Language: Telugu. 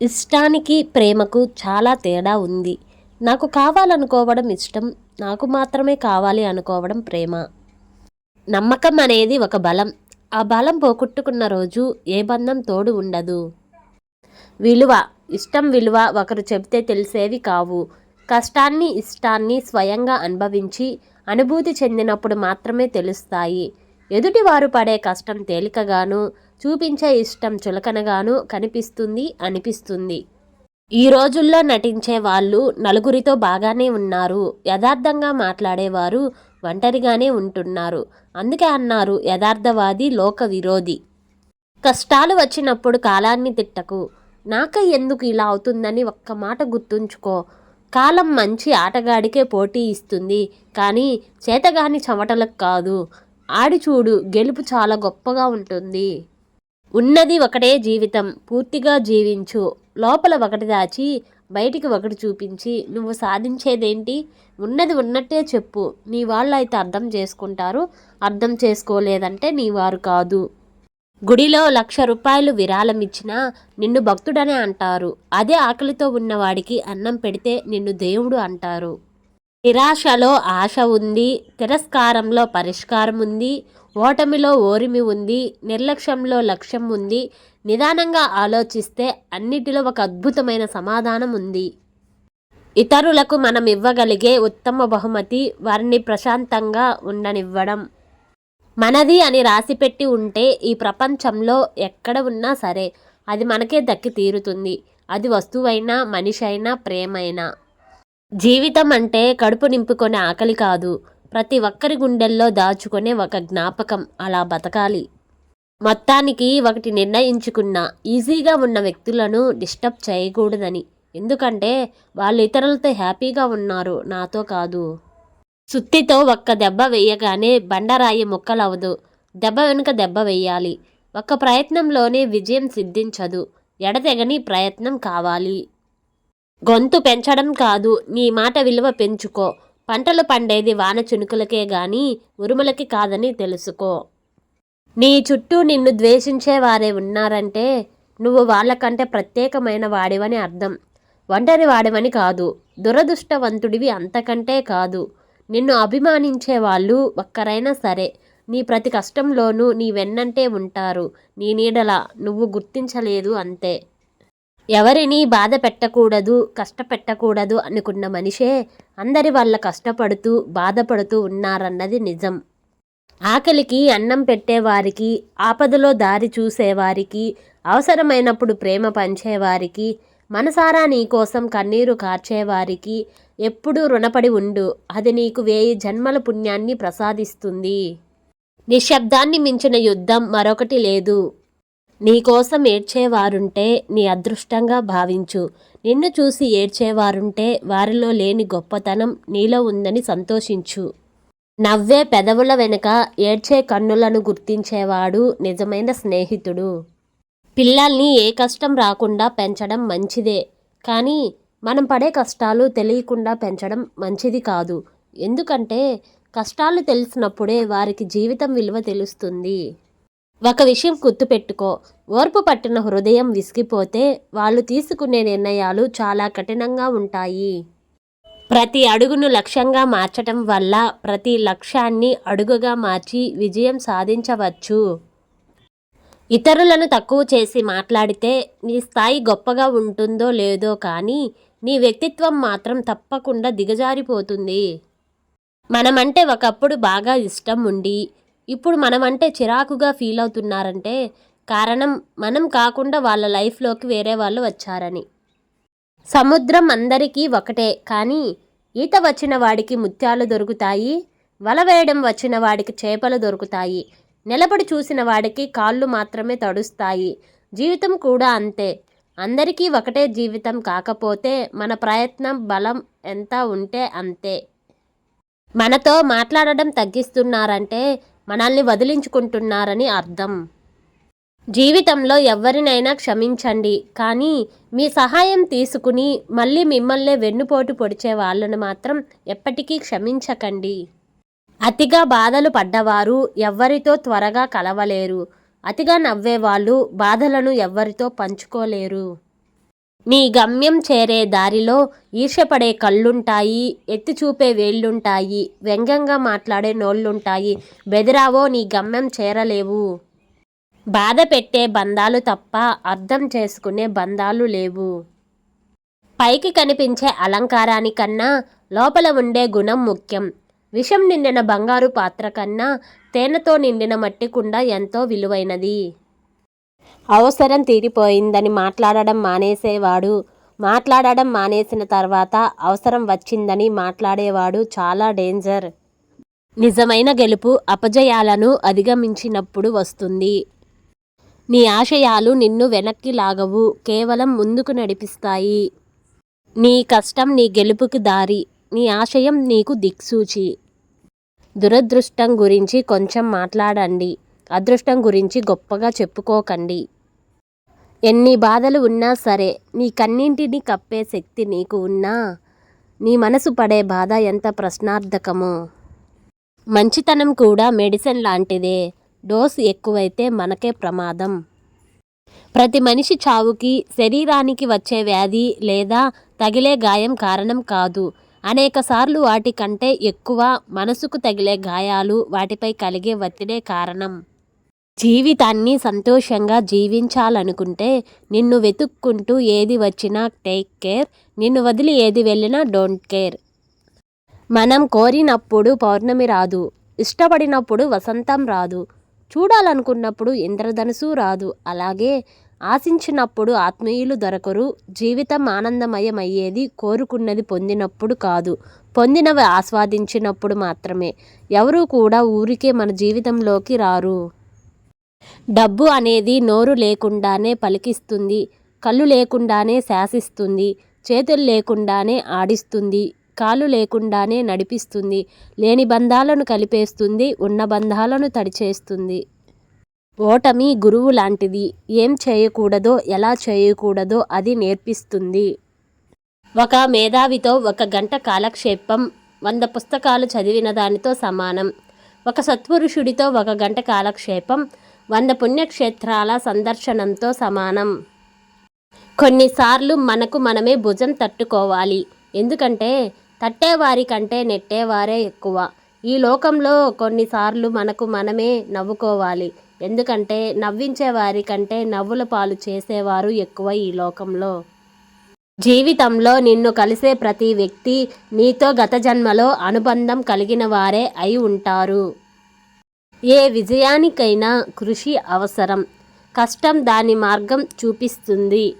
ఇష్టానికి ప్రేమకు చాలా తేడా ఉంది. నాకు కావాలనుకోవడం ఇష్టం నాకు మాత్రమే కావాలి అనుకోవడం ప్రేమ. నమ్మకం అనేది ఒక బలం. ఆ బలం పోగొట్టుకున్న రోజు ఏ బంధం తోడు ఉండదు. విలువ ఇష్టం విలువ ఒకరు చెబితే తెలిసేవి కావు. కష్టాన్ని ఇష్టాన్ని స్వయంగా అనుభవించి అనుభూతి చెందినప్పుడు మాత్రమే తెలుస్తాయి. ఎదుటివారు పడే కష్టం తేలికగాను చూపించే ఇష్టం చులకనగాను కనిపిస్తుంది అనిపిస్తుంది. ఈ రోజుల్లో నటించే వాళ్ళు నలుగురితో బాగానే ఉన్నారు. యథార్థంగా మాట్లాడేవారు ఒంటరిగానే ఉంటున్నారు. అందుకే అన్నారు యథార్థవాది లోక విరోధి. కష్టాలు వచ్చినప్పుడు కాలాన్ని తిట్టకు. నాక ఎందుకు ఇలా అవుతుందని ఒక్క మాట గుర్తుంచుకో. కాలం మంచి ఆటగాడికే పోటీ ఇస్తుంది. కానీ చేతగాని చెమటలకు కాదు. ఆడి చూడు గెలుపు చాలా గొప్పగా ఉంటుంది. ఉన్నది ఒకటే జీవితం. పూర్తిగా జీవించు. లోపల ఒకటి దాచి బయటికి ఒకటి చూపించి నువ్వు సాధించేదేంటి? ఉన్నది ఉన్నట్టే చెప్పు. నీ వాళ్ళు అయితే అర్థం చేసుకుంటారు. అర్థం చేసుకోలేదంటే నీ వారు కాదు. గుడిలో లక్ష రూపాయలు విరాళం ఇచ్చినా నిన్ను భక్తుడనే అంటారు. అదే ఆకలితో ఉన్నవాడికి అన్నం పెడితే నిన్ను దేవుడు అంటారు. నిరాశలో ఆశ ఉంది. తిరస్కారంలో పరిష్కారం ఉంది ఓటమిలో ఓరిమి ఉంది నిర్లక్ష్యంలో లక్ష్యం ఉంది నిదానంగా ఆలోచిస్తే అన్నిటిలో ఒక అద్భుతమైన సమాధానం ఉంది. ఇతరులకు మనం ఇవ్వగలిగే ఉత్తమ బహుమతి వారిని ప్రశాంతంగా ఉండనివ్వడం. మనది అని రాసిపెట్టి ఉంటే ఈ ప్రపంచంలో ఎక్కడ ఉన్నా సరే అది మనకే దక్కి తీరుతుంది. అది వస్తువైనా మనిషి అయినా ప్రేమైనా. జీవితం అంటే కడుపు నింపుకునే ఆకలి కాదు. ప్రతి ఒక్కరి గుండెల్లో దాచుకునే ఒక జ్ఞాపకం అలా బతకాలి. మొత్తానికి ఒకటి నిర్ణయించుకున్న ఈజీగా ఉన్న వ్యక్తులను డిస్టర్బ్ చేయకూడదని. ఎందుకంటే వాళ్ళు ఇతరులతో హ్యాపీగా ఉన్నారు నాతో కాదు. సుత్తితో ఒక్క దెబ్బ వేయగానే బండరాయి ముక్కలవదు దెబ్బ వెనుక దెబ్బ వేయాలి. ఒక్క ప్రయత్నంలోనే విజయం సిద్ధించదు. ఎడతెగని ప్రయత్నం కావాలి. గొంతు పెంచడం కాదు. నీ మాట విలువ పెంచుకో. పంటలు పండేది వాన చునుకులకే గాని ఉరుములకి కాదని తెలుసుకో. నీ చుట్టూ నిన్ను ద్వేషించే వారే ఉన్నారంటే నువ్వు వాళ్ళకంటే ప్రత్యేకమైన వాడివని అర్థం. ఒంటరి వాడివని కాదు దురదృష్టవంతుడివి అంతకంటే కాదు. నిన్ను అభిమానించే వాళ్ళు ఒక్కరైనా సరే నీ ప్రతి కష్టంలోనూ నీ వెన్నంటే ఉంటారు. నీ నీడల నువ్వు గుర్తించలేదు అంతే. ఎవరిని బాధ పెట్టకూడదు కష్టపెట్టకూడదు అనుకున్న మనిషే అందరి వల్ల కష్టపడుతూ బాధపడుతూ ఉన్నారన్నది నిజం. ఆకలికి అన్నం పెట్టేవారికి ఆపదలో దారి చూసేవారికి అవసరమైనప్పుడు ప్రేమ పంచేవారికి మనసారా నీకోసం కన్నీరు కార్చేవారికి ఎప్పుడూ రుణపడి ఉండు. అది నీకు వేయి జన్మల పుణ్యాన్ని ప్రసాదిస్తుంది. నిశ్శబ్దాన్ని మించిన యుద్ధం మరొకటి లేదు. నీకోసం ఏడ్చేవారుంటే నీ అదృష్టంగా భావించు. నిన్ను చూసి ఏడ్చేవారుంటే వారిలో లేని గొప్పతనం నీలో ఉందని సంతోషించు. నవ్వే పెదవుల వెనుక ఏడ్చే కన్నులను గుర్తించేవాడు నిజమైన స్నేహితుడు. పిల్లల్ని ఏ కష్టం రాకుండా పెంచడం మంచిదే. కానీ మనం పడే కష్టాలు తెలియకుండా పెంచడం మంచిది కాదు. ఎందుకంటే కష్టాలు తెలిసినప్పుడే వారికి జీవితం విలువ తెలుస్తుంది. ఒక విషయం గుర్తుపెట్టుకో. ఓర్పు పట్టిన హృదయం విసిగిపోతే వాళ్ళు తీసుకునే నిర్ణయాలు చాలా కఠినంగా ఉంటాయి. ప్రతి అడుగును లక్ష్యంగా మార్చటం వల్ల ప్రతి లక్ష్యాన్ని అడుగుగా మార్చి విజయం సాధించవచ్చు. ఇతరులను తక్కువ చేసి మాట్లాడితే నీ స్థాయి గొప్పగా ఉంటుందో లేదో కానీ నీ వ్యక్తిత్వం మాత్రం తప్పకుండా దిగజారిపోతుంది. మనమంటే ఒకప్పుడు బాగా ఇష్టం ఉండి ఇప్పుడు మనమంటే చిరాకుగా ఫీల్ అవుతున్నారంటే కారణం మనం కాకుండా వాళ్ళ లైఫ్లోకి వేరే వాళ్ళు వచ్చారని. సముద్రం అందరికీ ఒకటే కానీ ఈత వచ్చిన వాడికి ముత్యాలు దొరుకుతాయి వల వేయడం వచ్చిన వాడికి చేపలు దొరుకుతాయి నిలబడి చూసిన వాడికి కాళ్ళు మాత్రమే తడుస్తాయి. జీవితం కూడా అంతే. అందరికీ ఒకటే జీవితం కాకపోతే మన ప్రయత్నం బలం ఎంత ఉంటే అంతే. మనతో మాట్లాడడం తగ్గిస్తున్నారంటే మనల్ని వదిలించుకుంటున్నారని అర్థం. జీవితంలో ఎవరినైనా క్షమించండి కానీ మీ సహాయం తీసుకుని మళ్ళీ మిమ్మల్నే వెన్నుపోటు పొడిచే వాళ్ళను మాత్రం ఎప్పటికీ క్షమించకండి. అతిగా బాధలు పడ్డవారు ఎవ్వరితో త్వరగా కలవలేరు. అతిగా నవ్వేవాళ్ళు బాధలను ఎవ్వరితో పంచుకోలేరు. నీ గమ్యం చేరే దారిలో ఈర్షపడే కళ్ళుంటాయి ఎత్తి చూపే వేళ్ళుంటాయి వ్యంగ్యంగా మాట్లాడే నోళ్ళుంటాయి. బెదిరావో నీ గమ్యం చేరలేవు. బాధ పెట్టే బంధాలు తప్ప అర్థం చేసుకునే బంధాలు లేవు. పైకి కనిపించే అలంకారానికన్నా లోపల ఉండే గుణం ముఖ్యం. విషం నిండిన బంగారు పాత్ర కన్నా తేనెతో నిండిన మట్టి కుండ ఎంతో విలువైనది. అవసరం తీరిపోయిందని మాట్లాడడం మానేసేవాడు. మాట్లాడడం మానేసిన తర్వాత అవసరం వచ్చిందని మాట్లాడేవాడు చాలా డేంజర్. నిజమైన గెలుపు అపజయాలను అధిగమించినప్పుడు వస్తుంది. నీ ఆశయాలు నిన్ను వెనక్కి లాగవు కేవలం ముందుకు నడిపిస్తాయి. నీ కష్టం నీ గెలుపుకి దారి నీ ఆశయం నీకు దిక్సూచి. దురదృష్టం గురించి కొంచెం మాట్లాడండి. అదృష్టం గురించి గొప్పగా చెప్పుకోకండి. ఎన్ని బాధలు ఉన్నా సరే నీ కన్నింటిని కప్పే శక్తి నీకు ఉన్నా నీ మనసు పడే బాధ ఎంత ప్రశ్నార్థకమో. మంచితనం కూడా మెడిసిన్ లాంటిదే. డోస్ ఎక్కువైతే మనకే ప్రమాదం. ప్రతి మనిషి చావుకి శరీరానికి వచ్చే వ్యాధి లేదా తగిలే గాయం కారణం కాదు. అనేకసార్లు వాటికంటే ఎక్కువ మనసుకు తగిలే గాయాలు వాటిపై కలిగే ఒత్తిడే కారణం. జీవితాన్ని సంతోషంగా జీవించాలనుకుంటే నిన్ను వెతుక్కుంటూ ఏది వచ్చినా టేక్ కేర్ నిన్ను వదిలి ఏది వెళ్ళినా డోంట్ కేర్. మనం కోరినప్పుడు పౌర్ణమి రాదు ఇష్టపడినప్పుడు వసంతం రాదు చూడాలనుకున్నప్పుడు ఇంద్రధనుసు రాదు అలాగే ఆశించినప్పుడు ఆత్మీయులు దొరకరు జీవితం ఆనందమయమయ్యేది కోరుకున్నది పొందినప్పుడు కాదు పొందినవి ఆస్వాదించినప్పుడు మాత్రమే. ఎవరూ కూడా ఊరికే మన జీవితంలోకి రారు. డబ్బు అనేది నోరు లేకుండానే పలికిస్తుంది కళ్ళు లేకుండానే శాసిస్తుంది చేతులు లేకుండానే ఆడిస్తుంది కాలు లేకుండానే నడిపిస్తుంది లేని బంధాలను కలిపేస్తుంది ఉన్న బంధాలను తడిచేస్తుంది. ఓటమి గురువు లాంటిది. ఏం చేయకూడదో ఎలా చేయకూడదో అది నేర్పిస్తుంది. ఒక మేధావితో ఒక గంట కాలక్షేపం వంద పుస్తకాలు చదివిన దానితో సమానం. ఒక సత్పురుషుడితో ఒక గంట కాలక్షేపం వంద పుణ్యక్షేత్రాల సందర్శనంతో సమానం. కొన్నిసార్లు మనకు మనమే భుజం తట్టుకోవాలి. ఎందుకంటే తట్టేవారి కంటే నెట్టేవారే ఎక్కువ. ఈ లోకంలో కొన్నిసార్లు మనకు మనమే నవ్వుకోవాలి. ఎందుకంటే నవ్వించే వారి కంటే నవ్వుల పాలు చేసేవారు ఎక్కువ ఈ లోకంలో. జీవితంలో నిన్ను కలిసే ప్రతి వ్యక్తి నీతో గత జన్మలో అనుబంధం కలిగిన వారే అయి ఉంటారు. ఏ విజయానికైనా కృషి అవసరం. కష్టం దాని మార్గం చూపిస్తుంది.